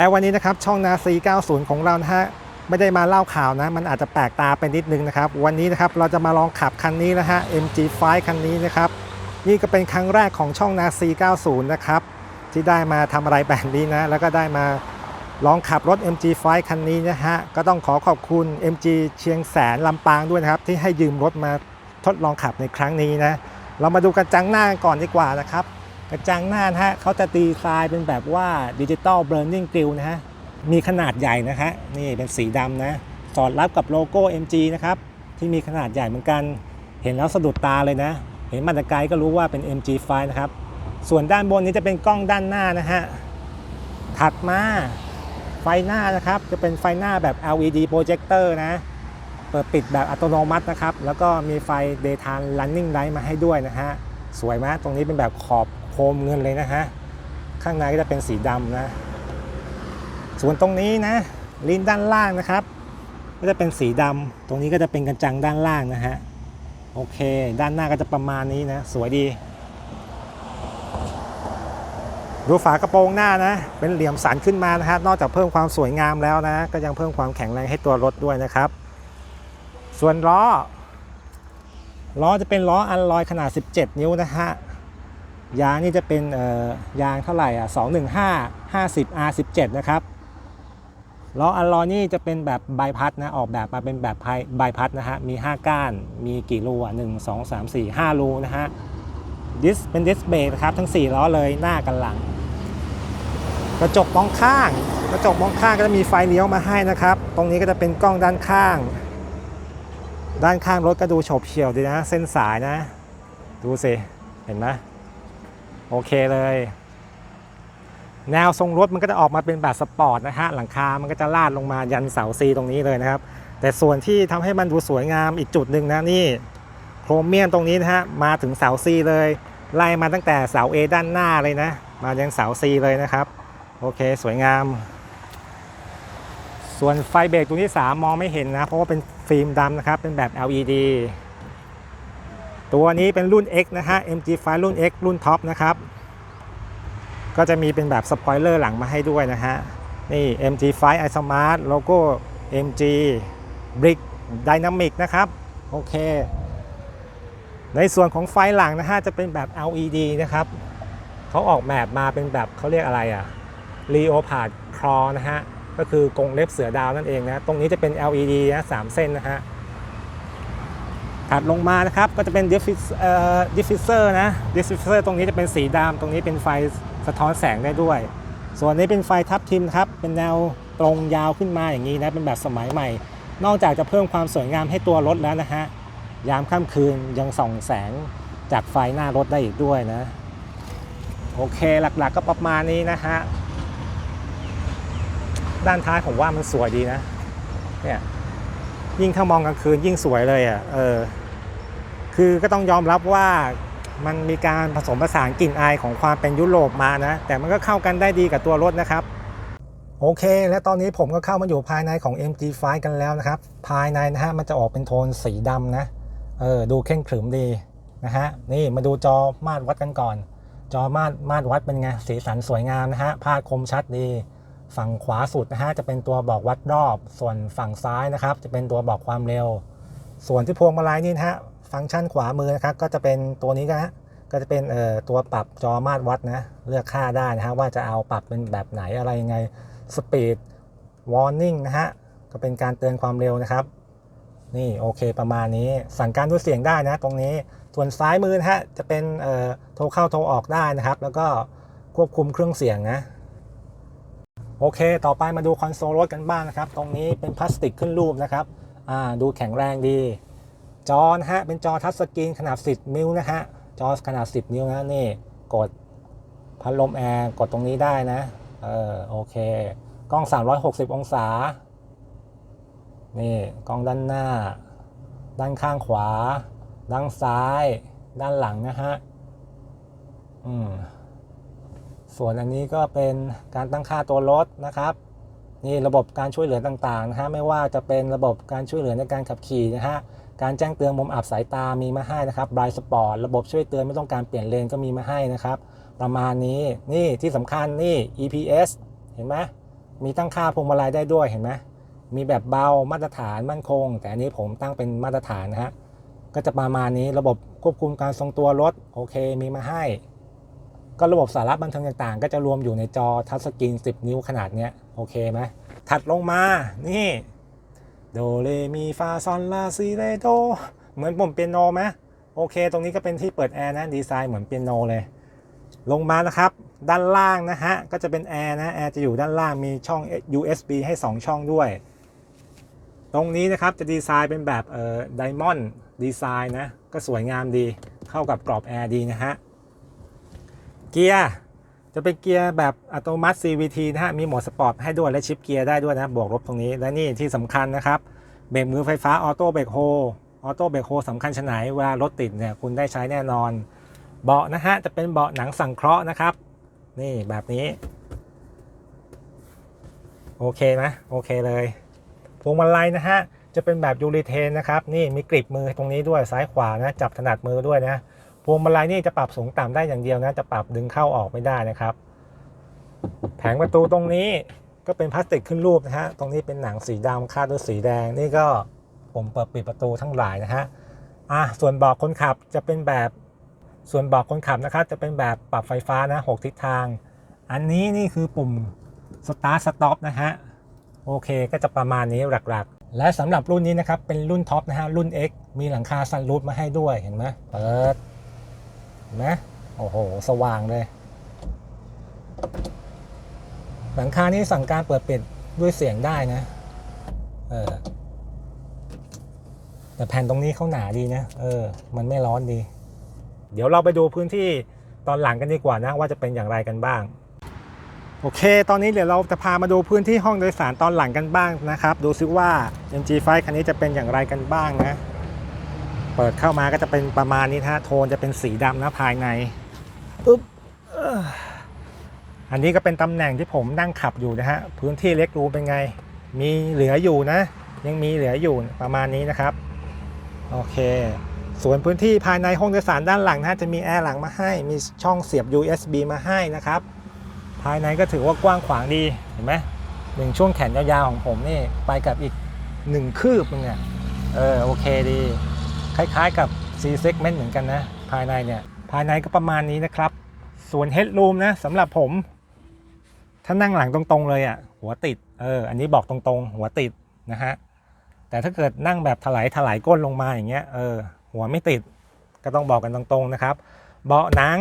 แต่วันนี้นะครับช่องนาซี90 ของเรานะฮะไม่ได้มาเล่าข่าวนะ มันอาจจะแปลกตาไปนิดนึงนะครับ วันนี้นะครับเราจะมาลองขับคันนี้นะฮะ MG5 คันนี้นะครับ นี่ก็เป็นครั้งแรกของช่องนาซี90 นะครับ ที่ได้มาทำอะไรแบบนี้นะ แล้วก็ได้มาลองขับรถ MG5 คันนี้นะฮะ ก็ต้องขอขอบคุณ MG เชียงแสนลำปางด้วยนะครับ ที่ให้ยืมรถมาทดลองขับในครั้งนี้นะ เรามาดูกระจังหน้าก่อนดีกว่านะครับ กระจังหน้านะฮะเขาจะดีไซน์เป็นแบบว่าดิจิตอลเบร์นิ่งกริลนะฮะ มีขนาดใหญ่นะฮะ นี่เป็นสีดำนะ สอดรับกับโลโก้ MG นะครับ ที่มีขนาดใหญ่เหมือนกัน เห็นแล้วสะดุดตาเลยนะ เห็นมาแต่ไกลก็รู้ว่าเป็น MG5 นะครับ ส่วนด้านบนนี้จะเป็นกล้องด้านหน้านะฮะ ถัดมาไฟหน้านะครับ จะเป็นไฟหน้าแบบ LED projector นะ เปิดปิดแบบอัตโนมัตินะครับ แล้วก็มีไฟ daytime running light มาให้ด้วยนะฮะ สวยไหมตรงนี้เป็นแบบขอบ โคมเงินเลยนะฮะ ข้างในก็จะเป็นสีดำนะ ส่วนตรงนี้นะ ลิ้นด้านล่างนะครับ ก็จะเป็นสีดำตรงนี้ก็จะเป็นกระจังด้านล่างนะฮะ โอเค ด้านหน้าก็จะประมาณนี้นะ สวยดี ดูฝากระโปรงหน้านะ เป็นเหลี่ยมสันขึ้นมานะฮะ นอกจากเพิ่มความสวยงามแล้วนะ ก็ยังเพิ่มความแข็งแรงให้ตัวรถด้วยนะครับ ส่วนล้อล้อจะเป็นล้ออัลลอยขนาด 17 นิ้วนะฮะ ยางนี่จะเป็นยางเท่าไหร่อะ215 50 R17 นะครับล้ออัลลอยนี่จะเป็นแบบใบพัดนะออกแบบมาเป็นแบบใบพัดนะฮะมี 5 ก้าน มีกี่รูอะ1 2 3 4 5รูนะฮะดิสเป็นดิสเบรกนะครับทั้ง 4 ล้อเลยหน้ากันหลัง กระจกมองข้าง กระจกมองข้างก็จะมีไฟเลี้ยวมาให้นะครับ ตรงนี้ก็จะเป็นกล้องด้านข้าง ด้านข้างรถก็ดูโฉบเฉี่ยวดีนะ เส้นสายนะ ดูสิ เห็นไหม โอเคเลย แนวทรงรถมันก็จะออกมาเป็นแบบสปอร์ตนะฮะ หลังคา มันก็จะลาดลงมายันเสาซีตรงนี้เลยนะครับ แต่ส่วนที่ทำให้มันดูสวยงามอีกจุดหนึ่งนะนี่โครเมียมตรงนี้นะฮะ มาถึงเสาซีเลย ไล่มาตั้งแต่เสา A ด้านหน้าเลยนะ มายังเสา C เลยนะครับ โอเค สวยงาม ส่วนไฟเบรกตรงที่ 3 มองไม่เห็นนะ เพราะว่าเป็นฟิล์มดำนะครับ เป็นแบบ LED ตัวนี้เป็นรุ่น X นะฮะ MG5 รุ่น X รุ่นท็อปนะครับ ก็จะมีเป็นแบบสปอยเลอร์หลังมาให้ด้วยนะฮะ นี่ MG5 iSmart โลโก้ MG Brick Dynamic นะครับ โอเค ในส่วนของไฟหลังนะฮะ จะเป็นแบบ LED นะครับ เขาออกแบบมาเป็นแบบเขาเรียกอะไรอะ Leopard Claw นะฮะ ก็คือกรงเล็บเสือดาวนั่นเองนะ ตรงนี้จะเป็น LED นะสามเส้นนะฮะ ถัดลงมานะครับก็จะเป็น diffus- เอ่อ diffuser นะ diffuser ตรงนี้จะเป็นสีดำตรงนี้เป็นไฟสะท้อนแสงได้ด้วย ส่วนนี้เป็นไฟทับทิมครับเป็นแนวตรงยาวขึ้นมาอย่างนี้นะเป็นแบบสมัยใหม่ นอกจากจะเพิ่มความสวยงามให้ตัวรถแล้วนะฮะยามค่ำคืนยังส่องแสงจากไฟหน้ารถได้อีกด้วยนะ โอเคหลักๆก็ประมาณนี้นะฮะด้านท้ายผมว่ามันสวยดีนะเนี่ยยิ่งถ้ามองกลางคืนยิ่งสวยเลยอะเออ คือก็ต้องยอมรับว่ามันมีการผสมผสานกลิ่นอายของความเป็นยุโรปมานะ แต่มันก็เข้ากันได้ดีกับตัวรถนะครับ โอเค และตอนนี้ผมก็เข้ามาอยู่ภายในของ MG5 กันแล้วนะครับ ภายในนะฮะมันจะออกเป็นโทนสีดำนะเออดูเข้มขรึมดีนะฮะนี่มาดูจอมาตรวัดกันก่อน จอมาตรมาตรวัดเป็นไงสีสันสวยงามนะฮะภาพคมชัดดี ฝั่งขวาสุดนะฮะจะเป็นตัวบอกวัดรอบ ส่วนฝั่งซ้ายนะครับ จะเป็นตัวบอกความเร็ว ส่วนที่พวงมาลัยนี่นะฮะ ฟังก์ชันขวามือนะครับ ก็จะเป็นตัวนี้นะฮะก็จะเป็นเอ่อตัวปรับจอมาตรวัดนะเลือกค่าได้นะฮะว่าจะเอาปรับเป็นแบบไหนอะไรยังไงสปีดวอร์นิ่งนะฮะก็เป็นการเตือนความเร็วนะครับ นี่โอเคประมาณนี้สั่งการด้วยเสียงได้นะ ตรงนี้ส่วนซ้ายมือนะฮะจะเป็นเอ่อโทรเข้าโทรออกได้นะครับ แล้วก็ควบคุมเครื่องเสียงนะโอเค ต่อไปมาดูคอนโซลรถกันบ้างนะครับ ตรงนี้เป็นพลาสติกขึ้นรูปนะครับ อ่า ดูแข็งแรงดี จอนะฮะเป็นจอทัชสกรีนขนาด 10 นิ้วนะฮะจอขนาด 10 นิ้วนะนี่กดพัดลมแอร์กดตรงนี้ได้นะเออโอเค กล้อง 360 องศา นี่กล้องด้านหน้า ด้านข้างขวา ด้านซ้าย ด้านหลังนะฮะอืมส่วนอันนี้ก็เป็นการตั้งค่าตัวรถนะครับนี่ระบบการช่วยเหลือต่างๆนะฮะไม่ว่าจะเป็นระบบการช่วยเหลือในการขับขี่นะฮะ การแจ้งเตือนมุมอับสายตามีมาให้นะครับบรายสปอร์ตระบบช่วยเตือนไม่ต้องการเปลี่ยนเลนก็มีมาให้นะครับ ประมาณนี้นี่ที่สำคัญนี่ EPS เห็นไหมมีตั้งค่าพวงมาลัยได้ด้วยเห็นไหมมีแบบเบามาตรฐานมั่นคง แต่อันนี้ผมตั้งเป็นมาตรฐานนะฮะก็จะประมาณนี้ระบบควบคุมการทรงตัวรถโอเคมีมาให้ ก็ระบบสาระบันเทิงต่างๆ ก็จะรวมอยู่ในจอทัชสกรีน 10 นิ้วขนาดเนี้ยโอเคไหมถัดลงมานี่ โดเรมีฟาซอนลาซีเรโดเหมือนปุ่มเปียโนไหมโอเค ตรงนี้ก็เป็นที่เปิดแอร์นะดีไซน์เหมือนเปียโนเลย ลงมานะครับ ด้านล่างนะฮะ ก็จะเป็นแอร์นะแอร์จะอยู่ด้านล่างมีช่อง USB ให้ 2 ช่องด้วย ตรงนี้นะครับจะดีไซน์เป็นแบบเอ่อไดมอนด์ดีไซน์นะ ก็สวยงามดีเข้ากับกรอบแอร์ดีนะฮะเกียร์ จะเป็นเกียร์แบบอัตโนมัติ CVT นะฮะ มีโหมดสปอร์ตให้ด้วยและชิปเกียร์ได้ด้วยนะ บวกลบตรงนี้ และนี่ที่สำคัญนะครับ เบรกมือไฟฟ้าออโต้เบรกโฮ ออโต้เบรกโฮสำคัญชะไหนเวลารถติดเนี่ยคุณได้ใช้แน่นอน เบาะนะฮะ จะเป็นเบาะหนังสังเคราะห์นะครับ นี่แบบนี้ โอเคไหมโอเคเลยพวงมาลัยนะฮะ จะเป็นแบบยูริเทนนะครับ นี่มีกริบมือตรงนี้ด้วยซ้ายขวานะ จับถนัดมือด้วยนะ พวงมาลัยนี่จะปรับสูงต่ำได้อย่างเดียวนะจะปรับดึงเข้าออกไม่ได้นะครับ แผงประตูตรงนี้ก็เป็นพลาสติกขึ้นรูปนะฮะตรงนี้เป็นหนังสีดำคาดด้วยสีแดงนี่ก็ปุ่มเปิดปิดประตูทั้งหลายนะฮะอะส่วนเบาะคนขับจะเป็นแบบส่วนเบาะคนขับนะครับจะเป็นแบบปรับไฟฟ้านะ6ทิศทาง อันนี้นี่คือปุ่ม Start Stop นะฮะโอเคก็จะประมาณนี้หลักๆ และสำหรับรุ่นนี้นะครับ เป็นรุ่นท็อปนะฮะรุ่น X มีหลังคาซันรูฟมาให้ด้วยเห็นไหมเปิด นไหมโอ้โห สว่างเลย หลังคานี้สั่งการเปิดปิดด้วยเสียงได้นะ เออ แต่แผ่นตรงนี้เขาหนาดีนะ เออ มันไม่ร้อนดี เดี๋ยวเราไปดูพื้นที่ตอนหลังกันดีกว่านะ ว่าจะเป็นอย่างไรกันบ้าง โอเค ตอนนี้เดี๋ยวเราจะพามาดูพื้นที่ห้องโดยสารตอนหลังกันบ้างนะครับ ดูซิว่า MG5 คันนี้จะเป็นอย่างไรกันบ้างนะ เปิดเข้ามาก็จะเป็นประมาณนี้นะฮะโทนจะเป็นสีดำนะภายในอุ๊บเอ้ออันนี้ก็เป็นตำแหน่งที่ผมนั่งขับอยู่นะฮะพื้นที่เล็กรูเป็นไง มีเหลืออยู่นะ ยังมีเหลืออยู่ประมาณนี้นะครับ โอเค ส่วนพื้นที่ภายในห้องโดยสารด้านหลังนะฮะจะมีแอร์หลังมาให้ มีช่องเสียบ USB มาให้นะครับ ภายในก็ถือว่ากว้างขวางดีเห็นไหมหนึ่งช่วงแขนยาวๆของผมนี่ไปกับอีกหนึ่งคืบนึงเนี่ยเออโอเคดี คล้ายๆกับ C segment เหมือนกันนะ ภายในเนี่ย ภายในก็ประมาณนี้นะครับ ส่วน headroom นะสำหรับผม ถ้านั่งหลังตรงๆเลยอะ่ะ หัวติด เออ อันนี้บอกตรงๆ หัวติดนะฮะ แต่ถ้าเกิดนั่งแบบถลายถลายก้นลงมาอย่างเงี้ย เออ หัวไม่ติด ก็ต้องบอกกันตรงๆนะครับ เบาะหนัง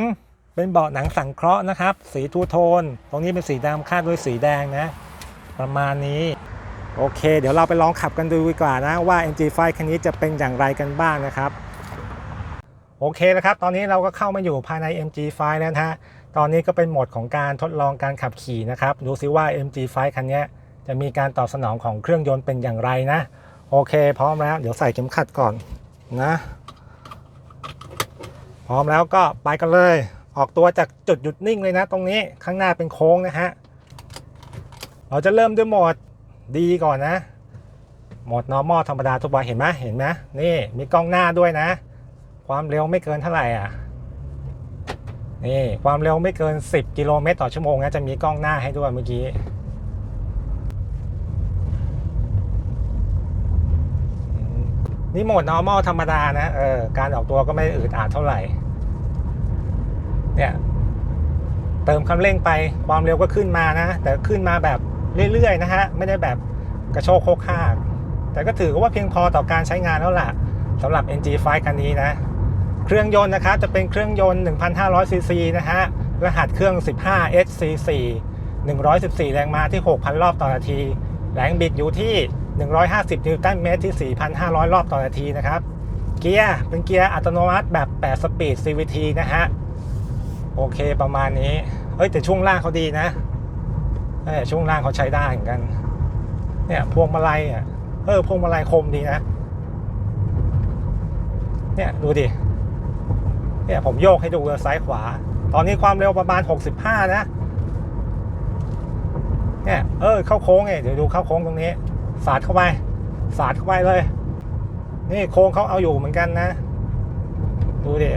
เป็นเบาะหนังสังเคราะห์นะครับ สีทูโทน ตรงนี้เป็นสีดำคาดด้วยสีแดงนะ ประมาณนี้ โอเค เดี๋ยวเราไปลองขับกันดูดีกว่านะว่า MG5 คันนี้จะเป็นอย่างไรกันบ้างนะครับโอเคนะครับ ตอนนี้เราก็เข้ามาอยู่ภายใน MG5 แล้วนะฮะ ตอนนี้ก็เป็นโหมดของการทดลองการขับขี่นะครับ ดูซิว่า MG5 คันนี้จะมีการตอบสนองของเครื่องยนต์เป็นอย่างไรนะ โอเค พร้อมแล้ว เดี๋ยวใส่เข็มขัดก่อนนะ พร้อมแล้วก็ไปกันเลย ออกตัวจากจุดหยุดนิ่งเลยนะ ตรงนี้ข้างหน้าเป็นโค้งนะฮะ เราจะเริ่มด้วยโหมด ดีก่อนนะ โหมด normal ธรรมดาทุกวันเห็นไหมเห็นไหมนี่มีกล้องหน้าด้วยนะ ความเร็วไม่เกินเท่าไหร่อะนี่ความเร็วไม่เกิน 10 กิโลเมตรต่อชั่วโมงนะจะมีกล้องหน้าให้ด้วยเมื่อกี้นี่โหมด normal ธรรมดานะเออการออกตัวก็ไม่อืดอาดเท่าไหร่ เนี่ย เติมคันเร่งไปความเร็วก็ขึ้นมานะ แต่ขึ้นมาแบบ เรื่อยๆนะฮะไม่ได้แบบกระโชกโคกห้ากแต่ก็ถือว่าเพียงพอต่อการใช้งานแล้วล่ะสำหรับ NG5 คันนี้นะ เครื่องยนต์นะครับจะเป็นเครื่องยนต์ 1,500ซีซีนะฮะ รหัสเครื่อง 15 SC4 114 แรงม้าที่ 6,000 รอบต่อนาที แรงบิดอยู่ที่ 150 นิวตันเมตรที่ 4,500 รอบต่อนาทีนะครับ เกียร์เป็นเกียร์อัตโนมัติแบบ 8 สปีด CVT นะฮะ โอเคประมาณนี้ เฮ้ยแต่ช่วงล่างเขาดีนะ ช่วงล่างเขาใช้ได้เหมือนกัน เนี่ยพวงมาลัยอะเออพวงมาลัยคมดีนะ เนี่ยดูดิ เนี่ยผมโยกให้ดูเลยซ้ายขวา ตอนนี้ความเร็วประมาณ 65 นะ เนี่ยเออเข้าโค้งไงเดี๋ยวดูเข้าโค้งตรงนี้ สาดเข้าไป สาดเข้าไปเลย นี่โค้งเขาเอาอยู่เหมือนกันนะ ดูดิ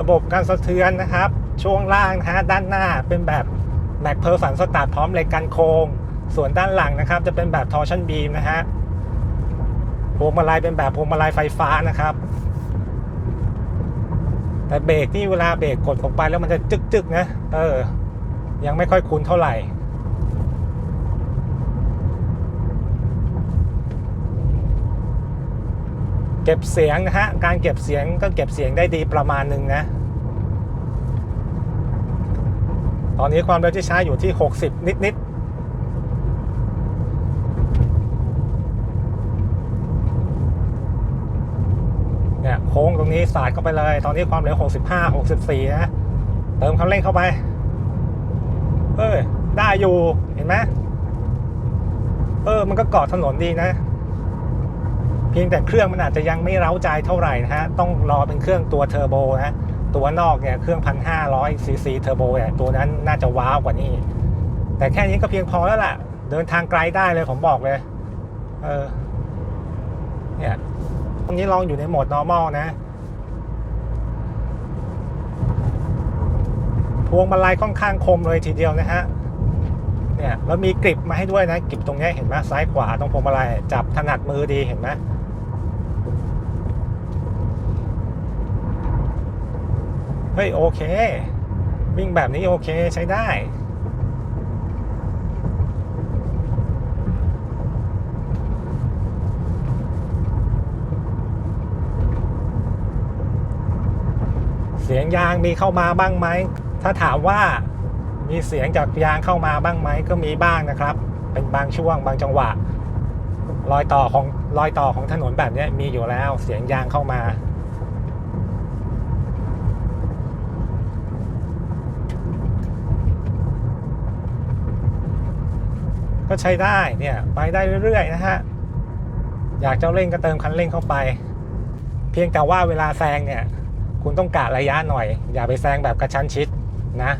ระบบการสะเทือนนะครับ ช่วงล่างนะฮะด้านหน้าเป็นแบบแม็กเพอร์สันสตาร์ทพร้อมเหล็กกันโค้งส่วนด้านหลังนะครับ จะเป็นแบบทอร์ชันบีมนะฮะพวงมาลัยเป็นแบบพวงมาลัยไฟฟ้านะครับ แต่เบรกนี่เวลาเบรกกดลงไปแล้วมันจะจึกๆนะ เออ ยังไม่ค่อยคุ้นเท่าไหร่เก็บเสียงนะฮะ การเก็บเสียงก็เก็บเสียงได้ดีประมาณหนึ่งนะ ตอนนี้ความเร็วที่ใช้อยู่ที่ 60 นิดๆเนี่ยโค้งตรงนี้สาดเข้าไปเลย ตอนนี้ความเร็ว 65 64 นะ เติมคันเร่งเข้าไป เออได้อยู่เห็นไหมเออ มันก็เกาะถนนดีนะ เพียงแต่เครื่องมันอาจจะยังไม่เร้าใจเท่าไหร่นะฮะ ต้องรอเป็นเครื่องตัวเทอร์โบนะ ตัวนอกเนี่ยเครื่องพันห้าร้อยซีซีเทอร์โบเนี่ยตัวนั้นน่าจะว้าวกว่านี้ แต่แค่นี้ก็เพียงพอแล้วล่ะ เดินทางไกลได้เลยผมบอกเลย เออ เนี่ยตรงนี้ลองอยู่ในโหมด normal นะ พวงมาลัยค่อนข้างคมเลยทีเดียวนะฮะ เนี่ยแล้วมีกริบมาให้ด้วยนะกริบตรงนี้เห็นไหมซ้ายขวาตรงพวงมาลัยจับถนัดมือดีเห็นไหม เฮ้ยโอเค วิ่งแบบนี้โอเคใช้ได้เสียงยางมีเข้ามาบ้างไหม ถ้าถามว่ามีเสียงจากยางเข้ามาบ้างไหมก็มีบ้างนะครับ เป็นบางช่วงบางจังหวะ รอยต่อของรอยต่อของถนนแบบนี้มีอยู่แล้ว เสียงยางเข้ามา ก็ใช้ได้เนี่ยไปได้เรื่อยๆนะฮะอยากจะเร่งก็เติมคันเร่งเข้าไป เพียงแต่ว่าเวลาแซงเนี่ย คุณต้องกะระยะหน่อย อย่าไปแซงแบบกระชั้นชิดนะ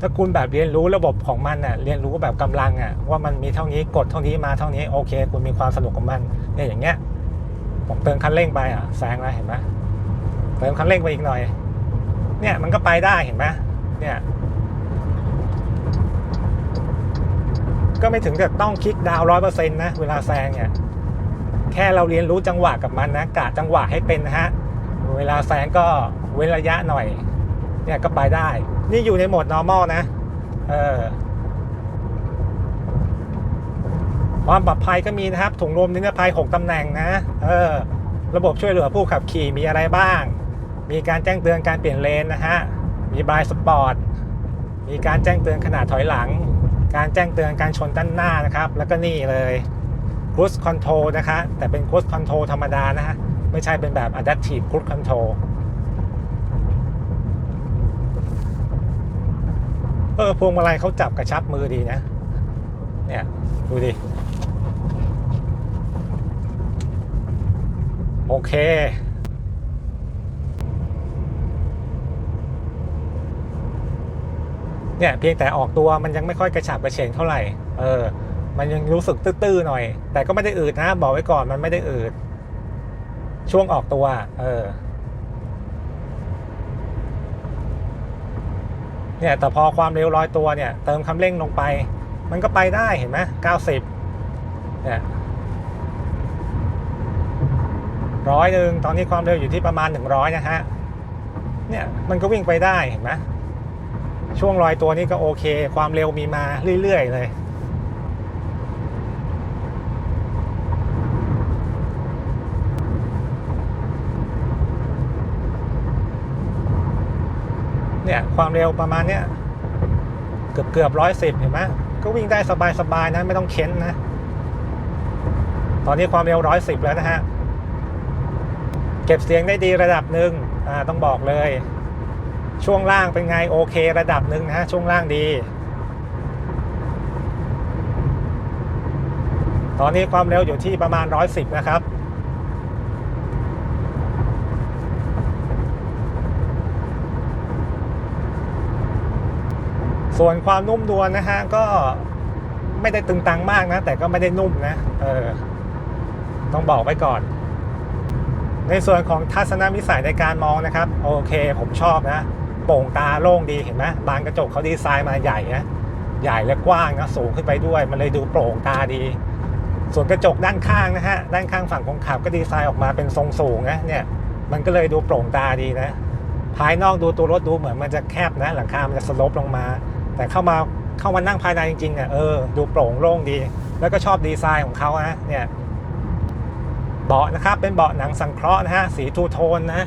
ถ้าคุณแบบเรียนรู้ระบบของมันน่ะเรียนรู้แบบกำลังอะว่ามันมีเท่านี้กดเท่านี้มาเท่านี้โอเค คุณมีความสนุกกับมันเนี่ยอย่างเงี้ยผมเติมคันเร่งไปอะแซงแล้วเห็นไหมเติมคันเร่งไปอีกหน่อย เนี่ยมันก็ไปได้เห็นไหมเนี่ย ก็ไม่ถึงกับต้องคลิกดาวร้อยเปอร์เซ็นต์นะ เวลาแซงเนี่ย แค่เราเรียนรู้จังหวะกับมันนะกะจังหวะให้เป็นนะฮะ เวลาแซงก็เว้นระยะหน่อย เนี่ยก็ไปได้ นี่อยู่ในโหมด normal นะ เออความปลอดภัยก็มีนะครับ ถุงลมนิรภัย 6ตำแหน่งนะ เออ ระบบช่วยเหลือผู้ขับขี่มีอะไรบ้าง มีการแจ้งเตือนการเปลี่ยนเลนนะฮะ มีบายสปอร์ต มีการแจ้งเตือนขนาดถอยหลัง การแจ้งเตือนการชนด้านหน้านะครับ แล้วก็นี่เลย cruise control นะคะ แต่เป็น cruise control ธรรมดานะฮะ ไม่ใช่เป็นแบบ adaptive cruise control เออพวงมาลัยเขาจับกระชับมือดีนะ เนี่ย ดูดิ โอเค เนี่ยเพียงแต่ออกตัวมันยังไม่ค่อยกระฉับกระเฉงเท่าไหร่ เออ มันยังรู้สึกตื้อๆหน่อย แต่ก็ไม่ได้อืดนะ บอกไว้ก่อนมันไม่ได้อืด ช่วงออกตัว เออ เนี่ยแต่พอความเร็วลอยตัวเนี่ย เติมคันเร่งลงไป มันก็ไปได้เห็นไหม90เนี่ยร้อยหนึ่งตอนนี้ความเร็วอยู่ที่ประมาณ100นะฮะ เนี่ยมันก็วิ่งไปได้เห็นไหม ช่วงลอยตัวนี้ก็โอเค ความเร็วมีมาเรื่อย ๆ เลย เนี่ย ความเร็วประมาณเนี้ยเกือบเกือบร้อยสิบเห็นไหมก็วิ่งได้สบาย ๆ นะ ไม่ต้องเค้นนะ ตอนนี้ความเร็วร้อยสิบแล้วนะฮะ เก็บเสียงได้ดีระดับหนึ่งอ่าต้องบอกเลย ช่วงล่างเป็นไงโอเคระดับหนึ่งนะฮะช่วงล่างดี ตอนนี้ความเร็วอยู่ที่ประมาณร้อยสิบนะครับ ส่วนความนุ่มนวลนะฮะก็ไม่ได้ตึงตังมากนะ แต่ก็ไม่ได้นุ่มนะเออต้องบอกไว้ก่อน ในส่วนของทัศนวิสัยในการมองนะครับ โอเค ผมชอบนะ โปร่งตาโล่งดีเห็นไหมบานกระจกเขาดีไซน์มาใหญ่นะใหญ่และกว้างนะสูงขึ้นไปด้วย มันเลยดูโปร่งตาดี ส่วนกระจกด้านข้างนะฮะด้านข้างฝั่งคนขับก็ดีไซน์ออกมาเป็นทรงสูงนะเนี่ยมันก็เลยดูโปร่งตาดีนะภายนอกดูตัวรถดูเหมือนมันจะแคบนะ หลังคา มันจะสโลปลงมา แต่เข้ามาเข้ามานั่งภายในจริงๆเนี่ยเออดูโปร่งโล่งดี แล้วก็ชอบดีไซน์ของเขานะเนี่ยเบาะนะครับเป็นเบาะหนังสังเคราะห์นะฮะสีทูโทนนะ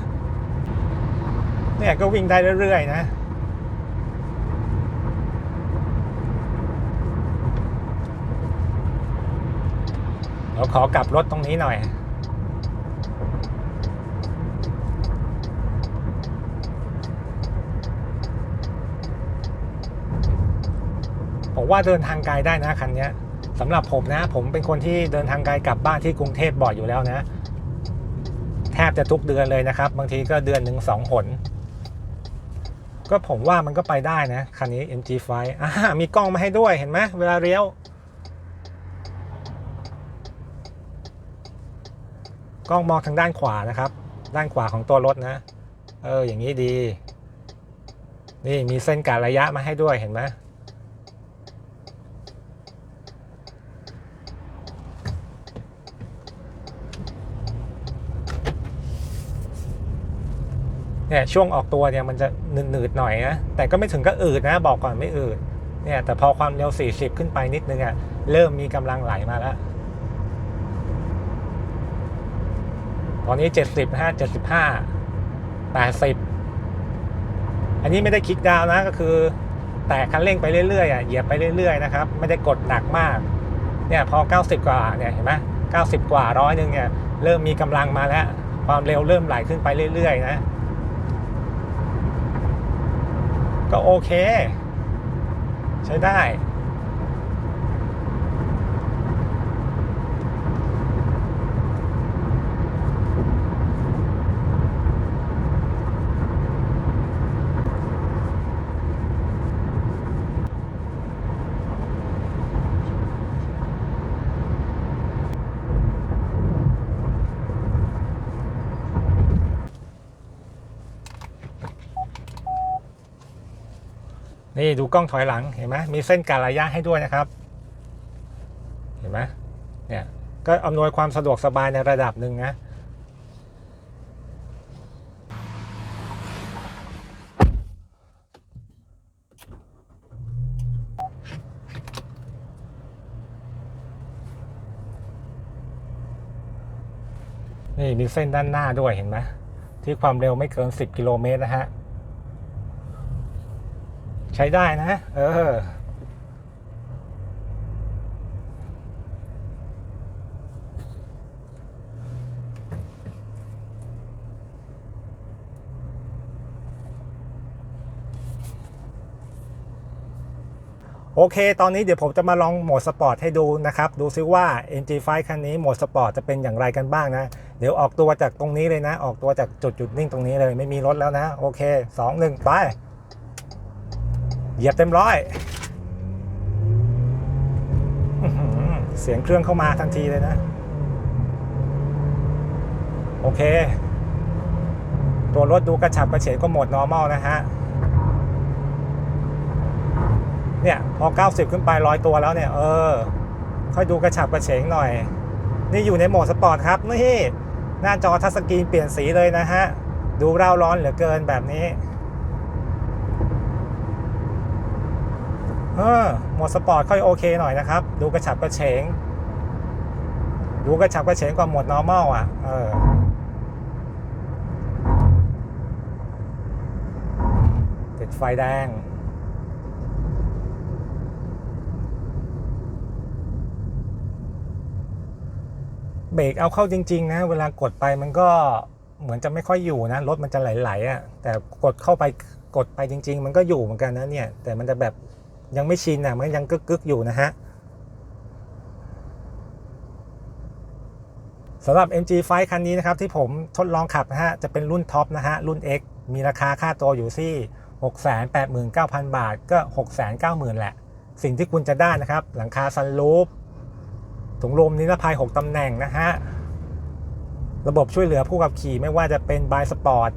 เนี่ยก็วิ่งได้เรื่อยๆนะเดี๋ยวขอกลับรถตรงนี้หน่อย ผมว่าเดินทางไกลได้นะคันนี้สำหรับผมนะ ผมเป็นคนที่เดินทางไกลกลับบ้านที่กรุงเทพบ่อยอยู่แล้วนะ แทบจะทุกเดือนเลยนะครับ บางทีก็เดือนหนึ่งสองหน ก็ผมว่ามันก็ไปได้นะ คันนี้ MG5 อ่ามีกล้องมาให้ด้วยเห็นไหมเวลาเลี้ยว กล้องมองทางด้านขวานะครับ ด้านขวาของตัวรถนะ เออ อย่างนี้ดี นี่มีเส้นการระยะมาให้ด้วยเห็นไหม เนี่ยช่วงออกตัวเนี่ยมันจะหนืดๆหน่อยนะแต่ก็ไม่ถึงก็อืดนะบอกก่อนไม่อืดเนี่ยแต่พอความเร็ว 40 ขึ้นไปนิดนึงอะ่ะเริ่มมีกำลังไหลมาแล้ว ตอนนี้70นะฮะ75 80 อันนี้ไม่ได้คลิกดาวน์นะก็คือ แตะคันเร่งไปเรื่อยๆอะเหยียบไปเรื่อยๆนะครับ ไม่ได้กดหนักมากเนี่ยพอ 90 กว่าเนี่ยเห็นไหม90 กว่าร้อยหนึ่งเนี่ยเริ่มมีกำลังมาแล้ว ความเร็วเริ่มไหลขึ้นไปเรื่อยๆนะ ก็โอเค ใช้ได้ นี่ดูกล้องถอยหลังเห็นไหมมีเส้นการระยะให้ด้วยนะครับ เห็นไหมเนี่ยก็อำนวยความสะดวกสบายในระดับหนึ่งนะนี่มีเส้นด้านหน้าด้วยเห็นไหมที่ความเร็วไม่เกิน 10 กิโลเมตรนะฮะ ใช้ได้นะ เออ โอเค ตอนนี้เดี๋ยวผมจะมาลองโหมดสปอร์ตให้ดูนะครับ ดูซิว่า MG5 คันนี้โหมดสปอร์ตจะเป็นอย่างไรกันบ้างนะ เดี๋ยวออกตัวจากตรงนี้เลยนะ ออกตัวจากจุดจุดนิ่งตรงนี้เลย ไม่มีรถแล้วนะ โอเค 2 1 ไป เหยียบเต็มร้อย เสียงเครื่องเข้ามาทันทีเลยนะ โอเค ตัวรถดูกระฉับกระเฉงก็โหมด normal นะฮะ เนี่ย พอ 90 ขึ้นไปร้อยตัวแล้วเนี่ย เออ ค่อยดูกระฉับกระเฉงหน่อย นี่อยู่ในโหมดสปอร์ตครับ นี่ หน้าจอทัชสกรีนเปลี่ยนสีเลยนะฮะ ดูเร่าร้อนเหลือเกินแบบนี้ เออโหมดสปอร์ตค่อยโอเคหน่อยนะครับ ดูกระฉับกระเฉง ดูกระฉับกระเฉงกว่าโหมด normal อะ เออติดไฟแดงเบรกเอาเข้าจริง ๆ นะ เวลากดไปมันก็เหมือนจะไม่ค่อยอยู่นะรถมันจะไหลๆอะแต่กดเข้าไปกดไปจริง ๆ มันก็อยู่เหมือนกันนะเนี่ย แต่มันจะแบบ ยังไม่ชินอะมันยังกึกๆอยู่นะฮะสำหรับ MG5 คันนี้นะครับที่ผมทดลองขับนะฮะจะเป็นรุ่นท็อปนะฮะรุ่น X มีราคาค่าตัวอยู่ที่689,000 บาทก็ 690,000 แหละ สิ่งที่คุณจะได้นะครับ หลังคาซันรูฟถุงลมนิรภัย 6 ตำแหน่งนะฮะ ระบบช่วยเหลือผู้ขับขี่ไม่ว่าจะเป็นบายสปอร์ต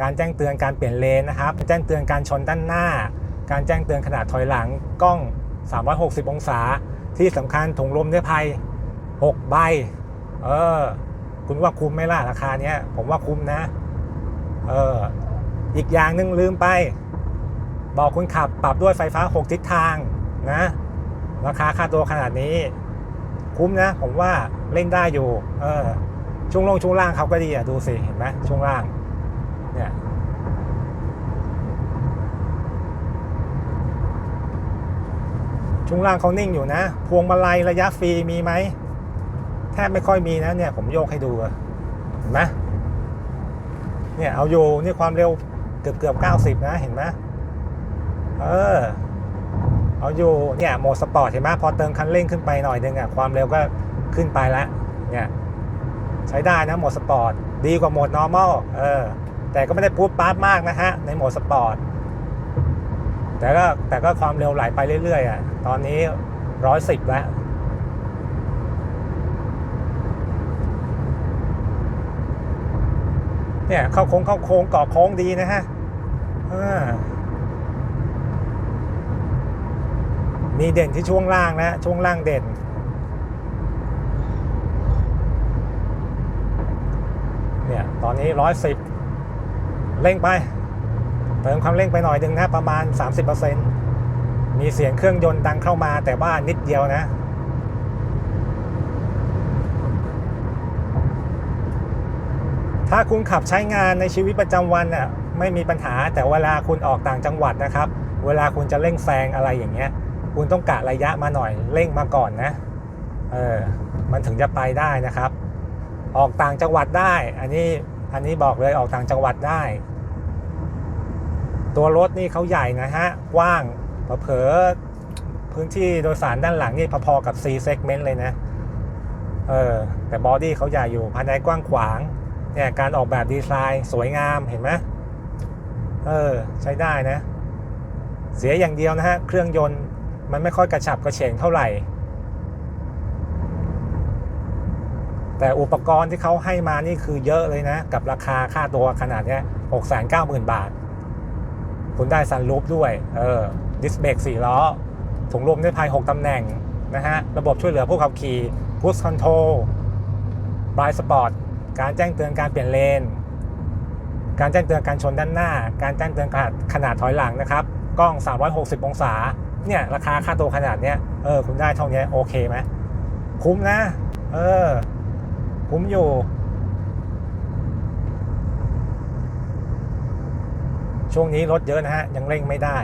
การแจ้งเตือนการเปลี่ยนเลนนะครับ แจ้งเตือนการชนด้านหน้า การแจ้งเตือนขนาดถอยหลังกล้อง 360 องศา ที่สำคัญถุงลมนิรภัย 6 ใบ เออ คุณว่าคุ้มไหมล่ะราคาเนี้ย ผมว่าคุ้มนะ เออ อีกอย่างหนึ่งลืมไป บอกคุณขับปรับด้วยไฟฟ้า 6 ทิศทางนะ ราคาค่าตัวขนาดนี้ คุ้มนะ ผมว่าเล่นได้อยู่ เออช่วงลงช่วงล่างเขาก็ดีอะ ดูสิ เห็นไหมช่วงล่าง เนี่ย ช่วงล่างเขานิ่งอยู่นะ พวงมาลัยระยะฟรีมีไหม แทบไม่ค่อยมีนะเนี่ยผมโยกให้ดูเห็นไหมเนี่ยเอาอยู่นี่ความเร็วเกือบเกือบเก้าสิบนะเห็นไหมเออเอาอยู่เนี่ยโหมดสปอร์ตเห็นไหมพอเติมคันเร่งขึ้นไปหน่อยนึงอะความเร็วก็ขึ้นไปแล้วเนี่ยใช้ได้นะโหมดสปอร์ตดีกว่าโหมด normal เออแต่ก็ไม่ได้พูดป๊าดมากนะฮะในโหมดสปอร์ต แต่ก็แต่ก็ความเร็วไหลไปเรื่อยๆอะตอนนี้ร้อยสิบแล้วเนี่ยเข้าโค้งเข้าโค้งเกาะโค้งดีนะฮะอ่ามีเด่นที่ช่วงล่างนะ ช่วงล่างเด่น เนี่ย ตอนนี้ร้อยสิบเร่งไป เติมความเร่งไปหน่อยหนึ่งนะประมาณ 30%มีเสียงเครื่องยนต์ดังเข้ามาแต่ว่านิดเดียวนะถ้าคุณขับใช้งานในชีวิตประจำวันน่ะไม่มีปัญหาแต่เวลาคุณออกต่างจังหวัดนะครับ เวลาคุณจะเร่งแซงอะไรอย่างเงี้ย คุณต้องกะระยะมาหน่อยเร่งมาก่อนนะเออมันถึงจะไปได้นะครับ ออกต่างจังหวัดได้ อันนี้อันนี้บอกเลยออกต่างจังหวัดได้ ตัวรถนี่เขาใหญ่นะฮะ กว้างเผลอพื้นที่โดยสารด้านหลังนี่พอๆกับ C segment เลยนะ เออ แต่บอดี้เขาใหญ่อยู่ภายในกว้างขวาง เนี่ย การออกแบบดีไซน์สวยงามเห็นไหมเออ ใช้ได้นะ เสียอย่างเดียวนะฮะ เครื่องยนต์มันไม่ค่อยกระฉับกระเฉงเท่าไหร่ แต่อุปกรณ์ที่เขาให้มานี่คือเยอะเลยนะ กับราคาค่าตัวขนาดเนี้ยหกแสนเก้าหมื่นบาท คุณได้ซันรูฟด้วยเออดิสเบรกสี่ล้อถุงลมนิรภัย 6 ตำแหน่งนะฮะ ระบบช่วยเหลือผู้ขับขี่พุชคอนโทรลบายสปอร์ตการแจ้งเตือนการเปลี่ยนเลน การแจ้งเตือนการชนด้านหน้า การแจ้งเตือนขนาดขนาดถอยหลังนะครับ กล้อง 360 องศา เนี่ย ราคาค่าตัวขนาดเนี้ย เออ คุณได้เท่านี้โอเคไหม คุ้มนะ เออ คุ้มอยู่ ช่วงนี้รถเยอะนะฮะ ยังเร่งไม่ได้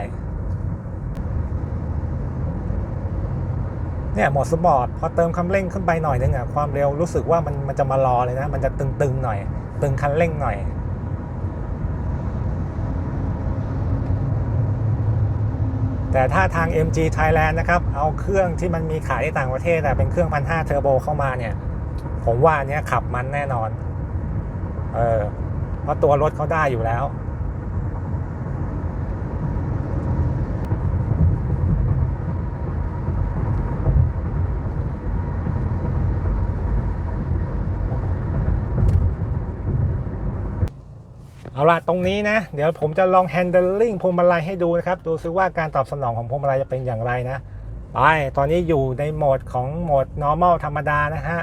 เนี่ยหมดสปอร์ตพอเติมคันเร่งขึ้นไปหน่อยนึงอะความเร็วรู้สึกว่ามันมันจะมารอเลยนะ มันจะตึงๆหน่อย ตึงคันเร่งหน่อยแต่ถ้าทาง MG Thailand นะครับ เอาเครื่องที่มันมีขายในต่างประเทศแต่เป็นเครื่องพันห้าเทอร์โบเข้ามาเนี่ย ผมว่านเนี้ยขับมันแน่นอน เออเพราะตัวรถเขาได้อยู่แล้ว เอาล่ะตรงนี้นะ เดี๋ยวผมจะลอง handling พวงมาลัยให้ดูนะครับ ดูซิว่าการตอบสนองของพวงมาลัยจะเป็นอย่างไรนะ ไป ตอนนี้อยู่ในโหมดของโหมด normal ธรรมดานะฮะ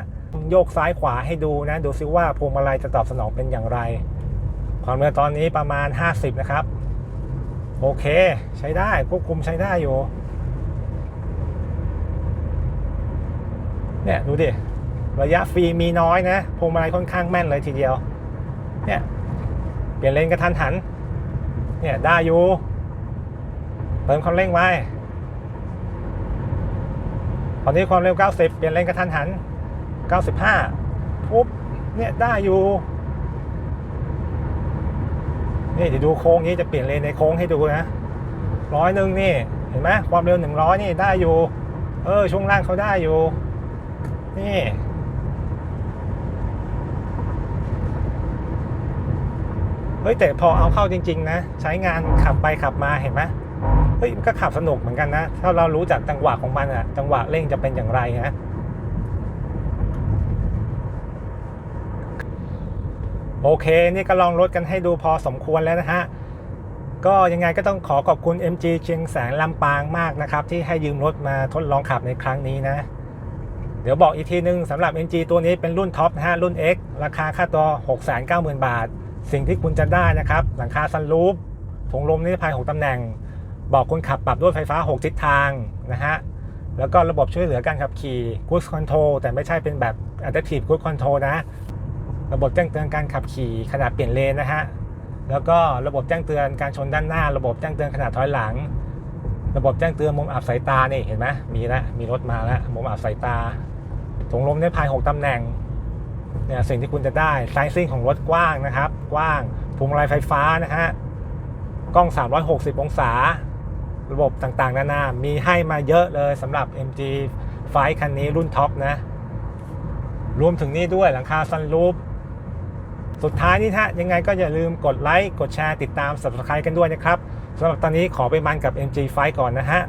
โยกซ้ายขวาให้ดูนะ ดูซิว่าพวงมาลัยจะตอบสนองเป็นอย่างไร ความเร็วตอนนี้ประมาณ 50 นะครับ โอเค ใช้ได้ควบคุมใช้ได้อยู่ เนี่ย ดูดิ ระยะฟรีมีน้อยนะ พวงมาลัยค่อนข้างแม่นเลยทีเดียว เนี่ย เปลี่ยนเลนกระทันหัน เนี่ยได้อยู่เติมคันเร่งไว้ตอนนี้ความเร็ว 90 เปลี่ยนเลนกระทันหัน 95 ปุ๊บ เนี่ยได้อยู่ นี่เดี๋ยวดูโค้งนี้จะเปลี่ยนเลนในโค้งให้ดูนะร้อยหนึ่งนี่ เห็นไหมความเร็ว 100 นี่ได้อยู่ เออ ช่วงล่างเขาได้อยู่ นี่ เฮ้ยแต่พอเอาเข้าจริง ๆ นะ ใช้งานขับไปขับมาเห็นไหมเฮ้ยมันก็ขับสนุกเหมือนกันนะ ถ้าเรารู้จักจังหวะของมันอะจังหวะเร่งจะเป็นอย่างไรนะโอเค นี่ก็ลองรถกันให้ดูพอสมควรแล้วนะฮะ ก็ยังไงก็ต้องขอขอบคุณ MG เชียงแสนลำปางมากนะครับ ที่ให้ยืมรถมาทดลองขับในครั้งนี้นะ เดี๋ยวบอกอีกทีนึงสำหรับ MG ตัวนี้เป็นรุ่นท็อปนะฮะ รุ่น X ราคาค่าตัว 690,000 บาท สิ่งที่คุณจะได้นะครับ หลังคาซันรูฟถุงลมนิรภัย6ตำแหน่ง บอกคนขับปรับด้วยไฟฟ้า 6 ทิศทางนะฮะแล้วก็ระบบช่วยเหลือการขับขี่ Cruise Control แต่ไม่ใช่เป็นแบบ Adaptive Cruise Control นะ ระบบแจ้งเตือนการขับขี่ขณะเปลี่ยนเลนนะฮะ แล้วก็ระบบแจ้งเตือนการชนด้านหน้า ระบบแจ้งเตือนขณะถอยหลัง ระบบแจ้งเตือนมุมอับสายตานี่เห็นไหมมีแล้วมีรถมาแล้วมุมอับสายตาถุงลมในภายหกตำแหน่ง เนี่ยสิ่งที่คุณจะได้ไซซิ่งของรถกว้างนะครับ กว้างพวงมาลัยไฟฟ้านะฮะกล้อง 360 องศา ระบบต่างๆ นานา มีให้มาเยอะเลยสำหรับ MG ไฟคันนี้รุ่นท็อปนะ รวมถึงนี่ด้วยหลังคาซันรูฟสุดท้ายนี้ฮะยังไงก็อย่าลืมกดไลค์ กดแชร์ ติดตาม subscribe กันด้วยนะครับสำหรับตอนนี้ขอไปมันกับ MG Fight ก่อนนะฮะ